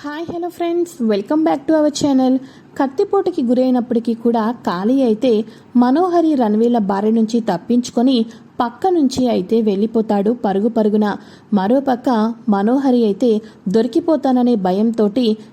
Hi hello friends welcome back to our channel కత్తిపోటుకి గురైనప్పటికీ కూడా ఖాళీ అయితే మనోహరి రణవీల బారి నుంచి తప్పించుకొని పక్క నుంచి అయితే వెళ్ళిపోతాడు. పరుగు పరుగున మరోపక్క మనోహరి అయితే దొరికిపోతాననే భయంతో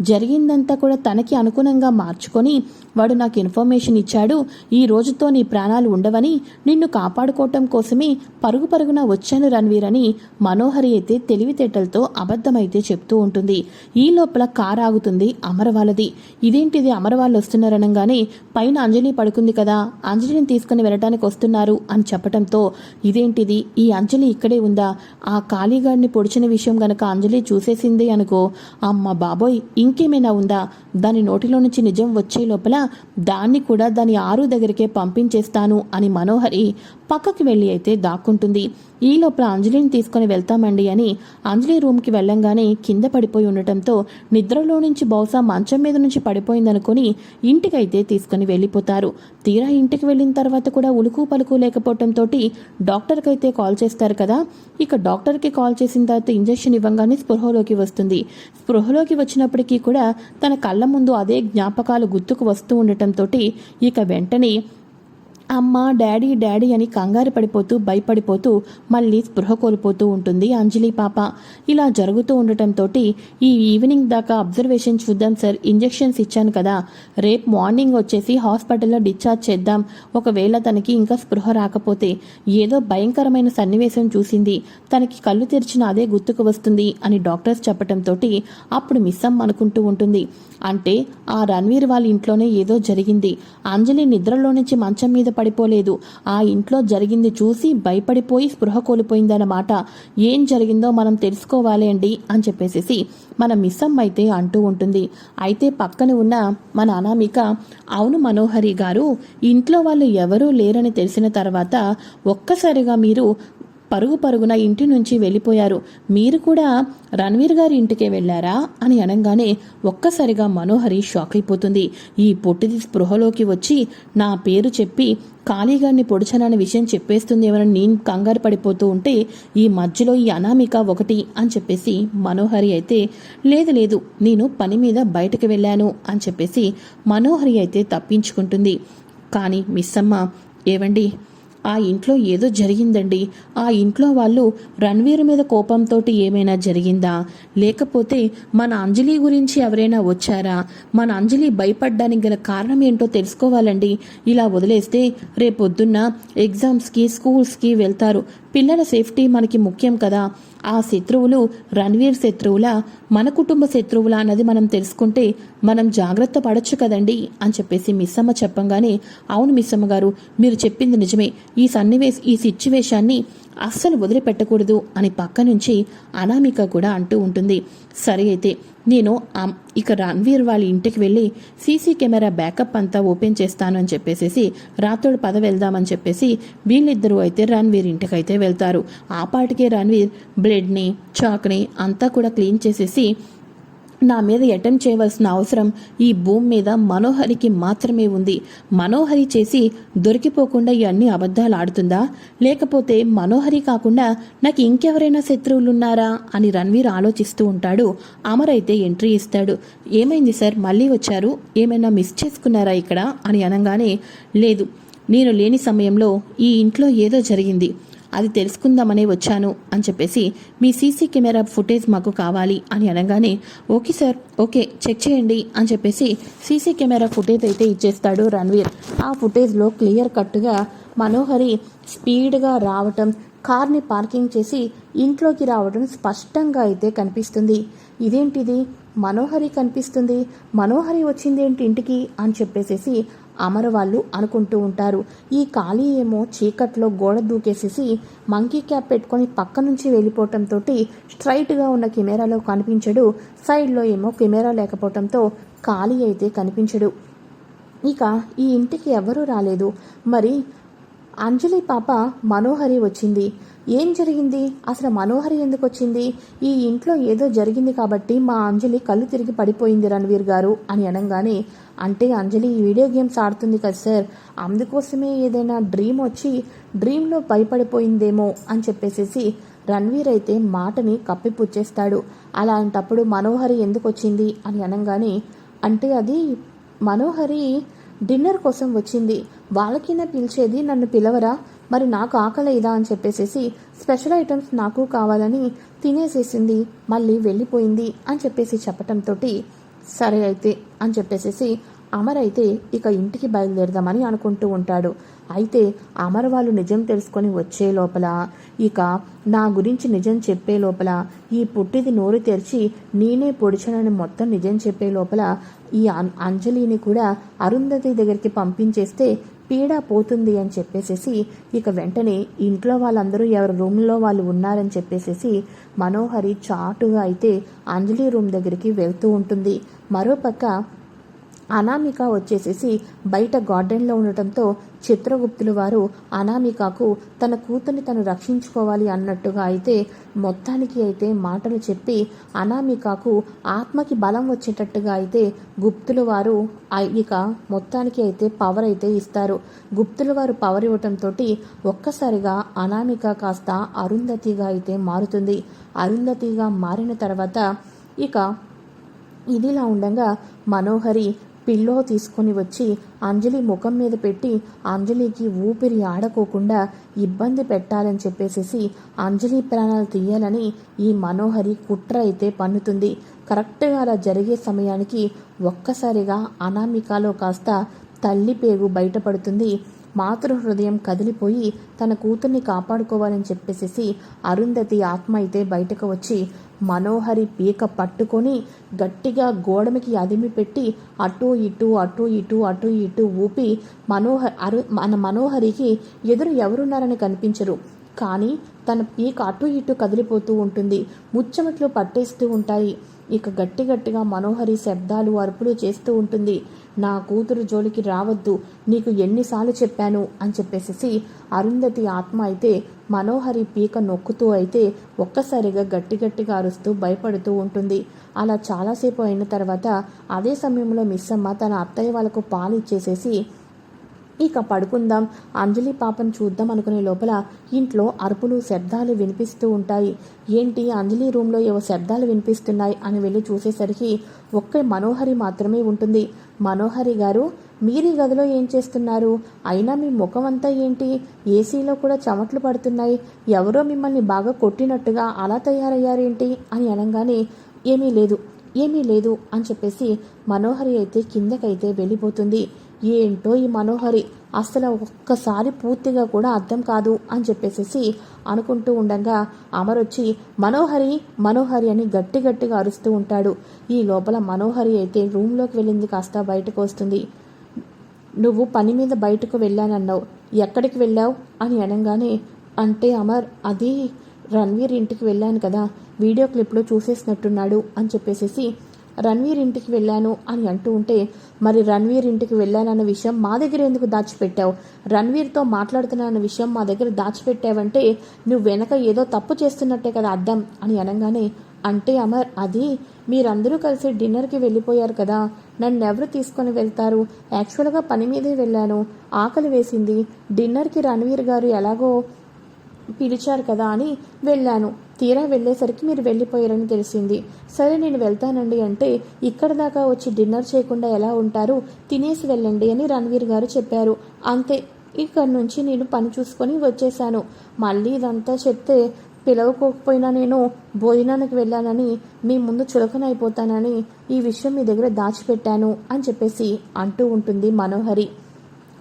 జరిగిందంతా కూడా తనకి అనుగుణంగా మార్చుకొని వాడు నాకు ఇన్ఫర్మేషన్ ఇచ్చాడు. ఈ రోజుతో నీ ప్రాణాలు ఉండవని నిన్ను కాపాడుకోవటం కోసమే పరుగు పరుగున వచ్చాను రణవీర్ అని మనోహరి అయితే తెలివితేటలతో అబద్ధమైతే చెప్తూ ఉంటుంది. ఈ లోపల కారు ఆగుతుంది అమరవాళ్ళది. ఇదేంటిది? అమరవాళ్ళు వస్తున్నారనగానే పైన అంజలి పడుకుంది కదా. అంజలిని తీసుకుని వెళ్ళటానికి వస్తున్నారు అని చెప్పటంతో ఇదేంటిది? ఈ అంజలి ఇక్కడే ఉందా? ఆ ఖాళీగాడిని పొడిచిన విషయం గనక అంజలి చూసేసింది అనుకో. అమ్మ బాబోయ్ ఇంకేమైనా ఉందా? దాని నోటిలో నుంచి నిజం వచ్చే లోపల దాన్ని కూడా దాని ఆరు దగ్గరికే పంపించేస్తాను అని మనోహరి పక్కకి వెళ్ళి అయితే దాక్కుంటుంది. ఈ లోపల అంజలిని తీసుకొని వెళ్తామండి అని అంజలి రూమ్కి వెళ్ళంగానే కింద పడిపోయి ఉండటంతో నిద్రలో నుంచి బహుశా మంచం మీద నుంచి పడిపోయిందనుకొని ఇంటికైతే తీసుకొని వెళ్ళిపోతారు. తీరా ఇంటికి వెళ్ళిన తర్వాత కూడా ఉలుకు పలుకు లేకపోవడంతో డాక్టర్కి అయితే కాల్ చేస్తారు కదా. ఇక డాక్టర్కి కాల్ చేసిన తర్వాత ఇంజెక్షన్ ఇవ్వగానే స్పృహలోకి వస్తుంది. స్పృహలోకి వచ్చినప్పటికీ కూడా తన కళ్ళ ముందు అదే జ్ఞాపకాలు గుర్తుకు వస్తూ ఉండటంతో ఇక వెంటనే అమ్మ డాడీ డాడీ అని కంగారు పడిపోతూ భయపడిపోతూ మళ్ళీ స్పృహ కోల్పోతూ ఉంటుంది అంజలి పాప. ఇలా జరుగుతూ ఉండటంతో ఈ ఈవినింగ్ దాకా అబ్జర్వేషన్ చూద్దాం సార్. ఇంజెక్షన్స్ ఇచ్చాను కదా. రేపు మార్నింగ్ వచ్చేసి హాస్పిటల్లో డిశ్చార్జ్ చేద్దాం. ఒకవేళ తనకి ఇంకా స్పృహ రాకపోతే ఏదో భయంకరమైన సన్నివేశం చూసింది. తనకి కళ్ళు తెరిచిన అదే గుర్తుకు వస్తుంది అని డాక్టర్స్ చెప్పటంతో అప్పుడు మిస్సమ్ అనుకుంటూ ఉంటుంది. అంటే ఆ రణ్వీర్ వాళ్ళ ఇంట్లోనే ఏదో జరిగింది. అంజలి నిద్రలో నుంచి మంచం మీద పడిపోలేదు. ఆ ఇంట్లో జరిగింది చూసి భయపడిపోయి స్పృహ కోల్పోయిందన్నమాట. ఏం జరిగిందో మనం తెలుసుకోవాలి అండి అని చెప్పేసి మన మిస్సమ్మ అయితే అంటూ ఉంటుంది. అయితే పక్కన ఉన్న మన అనామిక అవును మనోహరి గారు ఇంట్లో వాళ్ళు ఎవరూ లేరని తెలిసిన తర్వాత ఒక్కసారిగా మీరు పరుగు పరుగున ఇంటి నుంచి వెళ్ళిపోయారు. మీరు కూడా రణవీర్ గారి ఇంటికే వెళ్ళారా? అని అనగానే ఒక్కసారిగా మనోహరి షాక్ అయిపోతుంది. ఈ పొట్టిది స్పృహలోకి వచ్చి నా పేరు చెప్పి ఖాళీగారిని పొడిచనని విషయం చెప్పేస్తుంది నేను కంగారు పడిపోతూ ఉంటే ఈ మధ్యలో ఈ అనామిక ఒకటి అని చెప్పేసి మనోహరి అయితే లేదు లేదు నేను పని మీద బయటకు వెళ్ళాను అని చెప్పేసి మనోహరి అయితే తప్పించుకుంటుంది. కానీ మిస్సమ్మ ఏవండి? ఆ ఇంట్లో ఏదో జరిగిందండి. ఆ ఇంట్లో వాళ్ళు రణ్వీర్ మీద కోపంతో ఏమైనా జరిగిందా? లేకపోతే మన అంజలి గురించి ఎవరైనా వచ్చారా? మన అంజలి భయపడ్డానికి గల కారణం ఏంటో తెలుసుకోవాలండి. ఇలా వదిలేస్తే రేపొద్దున్న ఎగ్జామ్స్కి స్కూల్స్కి వెళ్తారు. పిల్లల సేఫ్టీ మనకి ముఖ్యం కదా. ఆ శత్రువులు రణ్వీర్ శత్రువులా మన కుటుంబ శత్రువులా అన్నది మనం తెలుసుకుంటే మనం జాగ్రత్త పడచ్చు కదండి అని చెప్పేసి మిస్సమ్మ చెప్పంగానే అవును మిస్సమ్మ గారు మీరు చెప్పింది నిజమే. ఈ సన్నివేశ ఈ సిచ్యువేషాన్ని అస్సలు వదిలిపెట్టకూడదు అని పక్క నుంచి అనామిక కూడా అంటూ ఉంటుంది. సరే అయితే నేను ఇక రణ్వీర్ వాళ్ళ ఇంటికి వెళ్ళి సీసీ కెమెరా బ్యాకప్ అంతా ఓపెన్ చేస్తాను అని చెప్పేసి రాత్రుడు పద వెళ్దామని చెప్పేసి వీళ్ళిద్దరూ అయితే రణ్వీర్ ఇంటికి అయితే వెళ్తారు. ఆ పాటికే రణ్వీర్ బ్లడ్ని చాక్ని అంతా కూడా క్లీన్ చేసేసి నా మీద అటెంప్ట్ చేయవలసిన అవసరం ఈ భూమి మీద మనోహరికి మాత్రమే ఉంది. మనోహరి చేసి దొరికిపోకుండా ఇవన్నీ అబద్ధాలు ఆడుతుందా? లేకపోతే మనోహరి కాకుండా నాకు ఇంకెవరైనా శత్రువులున్నారా? అని రణ్వీర్ ఆలోచిస్తూ ఉంటాడు. అమర్ అయితే ఎంట్రీ ఇస్తాడు. ఏమైంది సార్? మళ్ళీ వచ్చారు? ఏమైనా మిస్ చేసుకున్నారా ఇక్కడ? అని అనగానే లేదు. నేను లేని సమయంలో ఈ ఇంట్లో ఏదో జరిగింది. అది తెలుసుకుందామనే వచ్చాను అని చెప్పేసి మీ సీసీ కెమెరా ఫుటేజ్ మాకు కావాలి అని అనగానే ఓకే సార్ ఓకే చెక్ చేయండి అని చెప్పేసి సీసీ కెమెరా ఫుటేజ్ అయితే ఇచ్చేస్తాడు రణ్వీర్. ఆ ఫుటేజ్లో క్లియర్ కట్గా మనోహరి స్పీడ్గా రావటం కార్ని పార్కింగ్ చేసి ఇంట్లోకి రావడం స్పష్టంగా అయితే కనిపిస్తుంది. ఇదేంటిది? మనోహరి కనిపిస్తుంది. మనోహరి వచ్చిందేంటి ఇంటికి? అని చెప్పేసేసి అమరవాళ్ళు అనుకుంటూ ఉంటారు. ఈ ఖాళీ ఏమో చీకట్లో గోడ దూకేసేసి మంకీ క్యాప్ పెట్టుకొని పక్క నుంచి వెళ్ళిపోవటంతో స్ట్రైట్గా ఉన్న కెమెరాలో కనిపించడు. సైడ్లో ఏమో కెమెరా లేకపోవటంతో ఖాళీ అయితే కనిపించడు. ఇక ఈ ఇంటికి ఎవరూ రాలేదు. మరి అంజలి పాప మనోహరి వచ్చింది. ఏం జరిగింది? అసలు మనోహరి ఎందుకు వచ్చింది? ఈ ఇంట్లో ఏదో జరిగింది కాబట్టి మా అంజలి కళ్ళు తిరిగి పడిపోయింది రణవీర్ గారు అని అనగానే అంటే అంజలి వీడియో గేమ్స్ ఆడుతుంది కదా సార్ అందుకోసమే ఏదైనా డ్రీమ్ వచ్చి డ్రీమ్లో భయపడిపోయిందేమో అని చెప్పేసేసి రణ్వీర్ అయితే మాటని కప్పిపుచ్చేస్తాడు. అలాంటప్పుడు మనోహరి ఎందుకు వచ్చింది అని అనగానే అంటే అది మనోహరి డిన్నర్ కోసం వచ్చింది. వాళ్ళకినా పిలిచేది నన్ను పిలవరా? మరి నాకు ఆకలేదా అని చెప్పేసేసి స్పెషల్ ఐటమ్స్ నాకు కావాలని తినేసేసింది మళ్ళీ వెళ్ళిపోయింది అని చెప్పేసి చెప్పటంతో సరే అయితే అని చెప్పేసేసి అమర్ అయితే ఇక ఇంటికి బయలుదేరదామని అనుకుంటూ ఉంటాడు. అయితే అమర్ వాళ్ళు నిజం తెలుసుకొని వచ్చే లోపల ఇక నా గురించి నిజం చెప్పే లోపల ఈ పుట్టిది నోరు తెరిచి నేనే పొడిచానని మొత్తం నిజం చెప్పే లోపల ఈ అం- అంజలిని కూడా అరుంధతి దగ్గరికి పంపించేస్తే పీడ పోతుంది అని చెప్పేసేసి ఇక వెంటనే ఇంట్లో వాళ్ళందరూ ఎవరి రూమ్లో వాళ్ళు ఉన్నారని చెప్పేసేసి మనోహరి చాటుగా అయితే అంజలి రూమ్ దగ్గరికి వెళ్తూ ఉంటుంది. మరోపక్క అనామిక వచ్చేసేసి బయట గార్డెన్లో ఉండటంతో చిత్రగుప్తులు వారు అనామికకు తన కూతుర్ని తను రక్షించుకోవాలి అన్నట్టుగా అయితే మొత్తానికి అయితే మాటలు చెప్పి అనామికకు ఆత్మకి బలం వచ్చేటట్టుగా అయితే గుప్తులు వారు ఇక మొత్తానికి అయితే పవర్ అయితే ఇస్తారు. గుప్తులు వారు పవర్ ఇవ్వటంతో ఒక్కసారిగా అనామిక కాస్త అరుంధతిగా అయితే మారుతుంది. అరుంధతిగా మారిన తర్వాత ఇక ఇదిలా ఉండగా మనోహరి పిల్లో తీసుకొని వచ్చి అంజలి ముఖం మీద పెట్టి అంజలికి ఊపిరి ఆడకోకుండా ఇబ్బంది పెట్టాలని చెప్పేసేసి అంజలి ప్రాణాలు తీయాలని ఈ మనోహరి కుట్ర అయితే పన్నుతుంది. కరెక్ట్గా అలా జరిగే సమయానికి ఒక్కసారిగా అనామికలో కాస్త తల్లి పేగు బయటపడుతుంది. మాతృ హృదయం కదిలిపోయి తన కూతుర్ని కాపాడుకోవాలని చెప్పేసేసి అరుంధతి ఆత్మ అయితే బయటకు వచ్చి మనోహరి పీక పట్టుకొని గట్టిగా గోడమికి అదిమి పెట్టి అటు ఇటు అటు ఇటు అటు ఇటు ఊపి మనోహర్ అరు మన మనోహరికి ఎదురు ఎవరున్నారని కనిపించరు. కానీ తన పీక అటు ఇటు కదిలిపోతూ ఉంటుంది. ముచ్చమట్లు పట్టేస్తూ ఉంటాయి. ఇక గట్టి గట్టిగా మనోహరి శబ్దాలు అరుపులు చేస్తూ ఉంటుంది. నా కూతురు జోలికి రావద్దు. నీకు ఎన్నిసార్లు చెప్పాను అని చెప్పేసి అరుంధతి ఆత్మ అయితే మనోహరి పీక నొక్కుతూ అయితే ఒక్కసారిగా గట్టి గట్టిగా అరుస్తూ భయపడుతూ ఉంటుంది. అలా చాలాసేపు అయిన తర్వాత అదే సమయంలో మిస్సమ్మ తన అత్తయ్య వాళ్ళకు పాలు ఇచ్చేసేసి ఇక పడుకుందాం. అంజలి పాపను చూద్దాం అనుకునే లోపల ఇంట్లో అరుపులు శబ్దాలు వినిపిస్తూ ఉంటాయి. ఏంటి? అంజలి రూమ్లో ఏవో శబ్దాలు వినిపిస్తున్నాయి అని వెళ్ళి చూసేసరికి ఒక్క మనోహరి మాత్రమే ఉంటుంది. మనోహరి గారు మీరీ గదిలో ఏం చేస్తున్నారు? అయినా మీ ముఖం అంతా ఏంటి? ఏసీలో కూడా చెమట్లు పడుతున్నాయి. ఎవరో మిమ్మల్ని బాగా కొట్టినట్టుగా అలా తయారయ్యారేంటి? అని అనగానే ఏమీ లేదు ఏమీ లేదు అని చెప్పేసి మనోహరి అయితే కిందకైతే వెళ్ళిపోతుంది. ఏంటో ఈ మనోహరి. అసలు ఒక్కసారి పూర్తిగా కూడా అర్థం కాదు అని చెప్పేసేసి అనుకుంటూ ఉండగా అమరొచ్చి మనోహరి మనోహరి అని గట్టి గట్టిగా అరుస్తూ ఉంటాడు. ఈ లోపల మనోహరి అయితే రూమ్లోకి వెళ్ళింది కాస్త బయటకు వస్తుంది. నువ్వు పని మీద బయటకు వెళ్ళానన్నావు. ఎక్కడికి వెళ్ళావు? అని అనగానే అంటే అమర్ అది రణ్వీర్ ఇంటికి వెళ్ళాను కదా. వీడియో క్లిప్లో చూసేసినట్టున్నాడు అని చెప్పేసేసి రణ్వీర్ ఇంటికి వెళ్ళాను అని అంటూ ఉంటే మరి రణ్వీర్ ఇంటికి వెళ్ళానన్న విషయం మా దగ్గర ఎందుకు దాచిపెట్టావు? రణ్వీర్తో మాట్లాడుతున్నానన్న విషయం మా దగ్గర దాచిపెట్టావంటే నువ్వు వెనక ఏదో తప్పు చేస్తున్నట్టే కదా అర్థం అని అనగానే అంటే అమర్ అది మీరందరూ కలిసి డిన్నర్కి వెళ్ళిపోయారు కదా నన్ను ఎవరు తీసుకొని వెళ్తారు? యాక్చువల్గా పని మీదే వెళ్ళాను ఆకలి వేసింది. డిన్నర్కి రణవీర్ గారు ఎలాగో పిలిచారు కదా అని వెళ్ళాను. తీరా వెళ్ళేసరికి మీరు వెళ్ళిపోయారని తెలిసింది. సరే నేను వెళ్తానండి అంటే ఇక్కడ దాకా వచ్చి డిన్నర్ చేయకుండా ఎలా ఉంటారు? తినేసి వెళ్ళండి అని రణవీర్ గారు చెప్పారు. అంతే ఇక్కడ నుంచి నేను పని చూసుకొని వచ్చేసాను మళ్ళీ ఇదంతా చెప్తే పిలవకోకపోయినా నేను భోజనానికి వెళ్ళానని మీ ముందు చులకనైపోతానని ఈ విషయం మీ దగ్గర దాచిపెట్టాను అని చెప్పేసి అంటూ ఉంటుంది మనోహరి.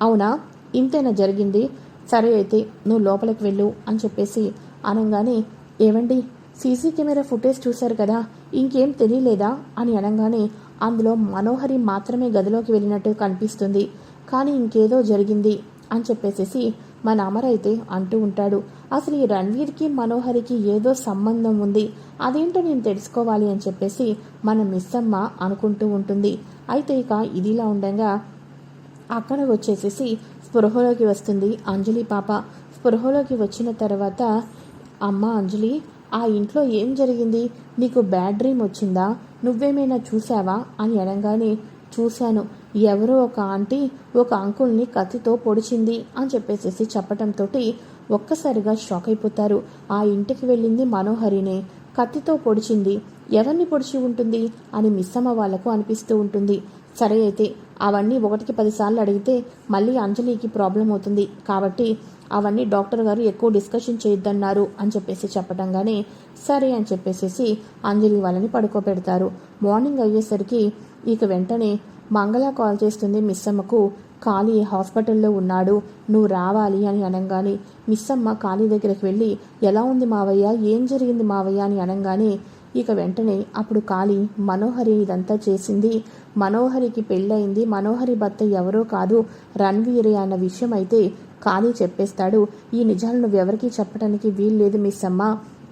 అవునా? ఇంతేనా జరిగింది? సరే అయితే నువ్వు లోపలికి వెళ్ళు అని చెప్పేసి అనగానే ఏవండి సీసీ కెమెరా ఫుటేజ్ చూశారు కదా ఇంకేం తెలియలేదా? అని అనగానే అందులో మనోహరి మాత్రమే గదిలోకి వెళ్ళినట్టు కనిపిస్తుంది కానీ ఇంకేదో జరిగింది అని చెప్పేసేసి మన అమర్ అయితే అంటూ ఉంటాడు. అసలు ఈ రణ్వీర్కి మనోహరికి ఏదో సంబంధం ఉంది అదేంటో నేను తెలుసుకోవాలి అని చెప్పేసి మన మిస్సమ్మ అనుకుంటూ ఉంటుంది. అయితే ఇక ఇదిలా ఉండగా అక్కడ వచ్చేసేసి స్పృహలోకి వస్తుంది అంజలి పాప. స్పృహలోకి వచ్చిన తర్వాత అమ్మ అంజలి ఆ ఇంట్లో ఏం జరిగింది? నీకు బ్యాడ్ డ్రీమ్ వచ్చిందా? నువ్వేమైనా చూసావా అని అనగానే చూశాను. ఎవరో ఒక ఆంటీ ఒక అంకుల్ని కత్తితో పొడిచింది అని చెప్పేసేసి చెప్పటంతో ఒక్కసారిగా షాక్ అయిపోతారు. ఆ ఇంటికి వెళ్ళింది మనోహరినే. కత్తితో పొడిచింది. ఎవరిని పొడిచి ఉంటుంది? అని మిస్సమ్మ వాళ్ళకు అనిపిస్తూ ఉంటుంది. సరే అయితే అవన్నీ ఒకటికి పదిసార్లు అడిగితే మళ్ళీ అంజలికి ప్రాబ్లం అవుతుంది. కాబట్టి అవన్నీ డాక్టర్ గారు ఎక్కువ డిస్కషన్ చేయొద్దన్నారు అని చెప్పేసి చెప్పడంగానే సరే అని చెప్పేసేసి అంజలి వాళ్ళని పడుకోబెడతారు. మార్నింగ్ అయ్యేసరికి ఇక వెంటనే మంగళ కాల్ చేస్తుంది మిస్సమ్మకు కాళీ హాస్పిటల్లో ఉన్నాడు నువ్వు రావాలి అని అనగానే మిస్సమ్మ కాళీ దగ్గరికి వెళ్ళి ఎలా ఉంది మావయ్య? ఏం జరిగింది మావయ్య? అని అనగానే ఇక వెంటనే అప్పుడు కాళీ మనోహరి ఇదంతా చేసింది. మనోహరికి పెళ్ళయింది. మనోహరి భర్త ఎవరో కాదు రణ్వీరే అన్న విషయం అయితే కాళీ చెప్పేస్తాడు. ఈ నిజాలను నువ్వెవరికీ చెప్పడానికి వీల్లేదు మిస్ అమ్మ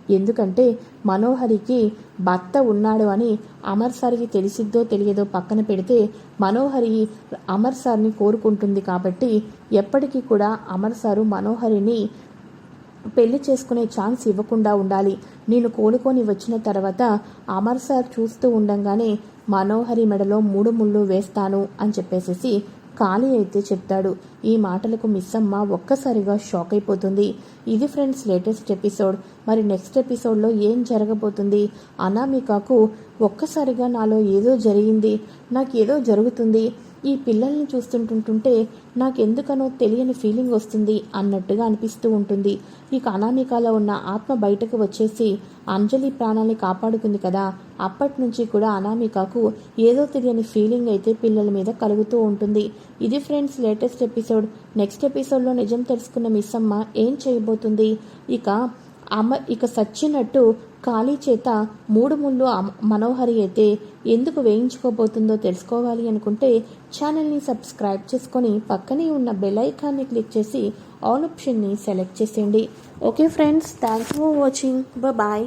ఎందుకంటే మనోహరికి భర్త ఉన్నాడు అని అమర్ సార్కి తెలిసిద్దో తెలియదో పక్కన పెడితే మనోహరి అమర్ సార్ని కోరుకుంటుంది కాబట్టి ఎప్పటికీ కూడా అమర్ సారు మనోహరిని పెళ్ళి చేసుకునే ఛాన్స్ ఇవ్వకుండా ఉండాలి. నేను కోలుకొని వచ్చిన తర్వాత అమర్ సార్ చూస్తూ ఉండంగానే మనోహరి మెడలో మూడు ముళ్ళు వేస్తాను అని చెప్పేసేసి ఖాళీ అయితే చెప్తాడు. ఈ మాటలకు మిస్ అమ్మ ఒక్కసారిగా షాక్ అయిపోతుంది. ఇది ఫ్రెండ్స్ లేటెస్ట్ ఎపిసోడ్. మరి నెక్స్ట్ ఎపిసోడ్లో ఏం జరగబోతుంది? అనామికకు ఒక్కసారిగా నాలో ఏదో జరిగింది. నాకు ఏదో జరుగుతుంది. ఈ పిల్లల్ని చూస్తుంటుంటుంటే నాకెందుకనో తెలియని ఫీలింగ్ వస్తుంది అన్నట్టుగా అనిపిస్తూ ఉంటుంది. ఇక అనామికాలో ఉన్న ఆత్మ బయటకు వచ్చేసి అంజలి ప్రాణాన్ని కాపాడుకుంది కదా. అప్పటి నుంచి కూడా అనామికకు ఏదో తెలియని ఫీలింగ్ అయితే పిల్లల మీద కలుగుతూ ఉంటుంది. ఇది ఫ్రెండ్స్ లేటెస్ట్ ఎపిసోడ్. నెక్స్ట్ ఎపిసోడ్లో నిజం తెలుసుకున్న మిస్ అమ్మ ఏం చేయబోతుంది? ఇక అమ్మ ఇక సచ్చినట్టు ఖాళీ చేత మూడు ముళ్ళు మనోహరి అయితే ఎందుకు వేయించుకోబోతుందో తెలుసుకోవాలి అనుకుంటే ఛానల్ని సబ్స్క్రైబ్ చేసుకొని పక్కనే ఉన్న బెల్ ఐకాన్ని క్లిక్ చేసి ఆల్ ఆప్షన్ని సెలెక్ట్ చేసేయండి. Okay friends thanks for watching. Bye.